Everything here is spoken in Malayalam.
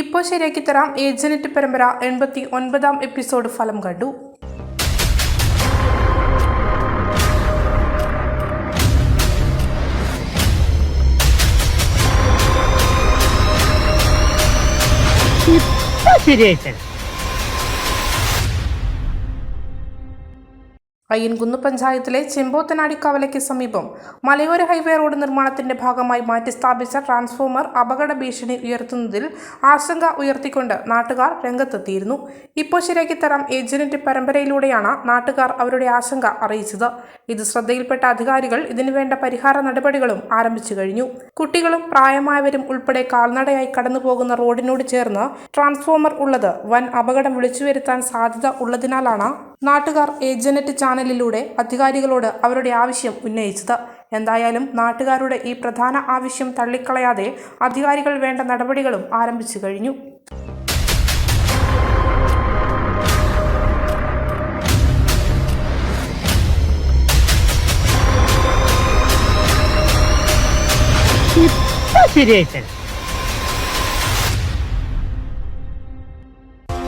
ഇപ്പോൾ ശരിയാക്കി തരാം. ഏജനറ്റ് പരമ്പര എൺപത്തി ഒൻപതാം എപ്പിസോഡ് ഫലം കണ്ടു. ശരിയായി തരാം. അയ്യൻകുന്ന് പഞ്ചായത്തിലെ ചെമ്പോത്തനാടി കവലയ്ക്ക് സമീപം മലയോര ഹൈവേ റോഡ് നിർമ്മാണത്തിന്റെ ഭാഗമായി മാറ്റിസ്ഥാപിച്ച ട്രാൻസ്ഫോമർ അപകട ഭീഷണി ഉയർത്തുന്നതിൽ ആശങ്ക ഉയർത്തിക്കൊണ്ട് നാട്ടുകാർ രംഗത്തെത്തിയിരുന്നു. ഇപ്പോൾ ശരിയാക്കി തരാം പരമ്പരയിലൂടെയാണ് നാട്ടുകാർ അവരുടെ ആശങ്ക അറിയിച്ചത്. ഇത് ശ്രദ്ധയിൽപ്പെട്ട അധികാരികൾ ഇതിനുവേണ്ട പരിഹാര നടപടികളും ആരംഭിച്ചു കഴിഞ്ഞു. കുട്ടികളും പ്രായമായവരും ഉൾപ്പെടെ കാൽനടയായി കടന്നുപോകുന്ന റോഡിനോട് ചേർന്ന് ട്രാൻസ്ഫോമർ ഉള്ളത് വൻ അപകടം വിളിച്ചുവരുത്താൻ സാധ്യത ഉള്ളതിനാലാണ് നാട്ടുകാർ ഏജനറ്റ് ചാനലിലൂടെ അധികാരികളോട് അവരുടെ ആവശ്യം ഉന്നയിച്ചത്. എന്തായാലും നാട്ടുകാരുടെ ഈ പ്രധാന ആവശ്യം തള്ളിക്കളയാതെ അധികാരികൾ വേണ്ട നടപടികളും ആരംഭിച്ചു കഴിഞ്ഞു. ശരിയായി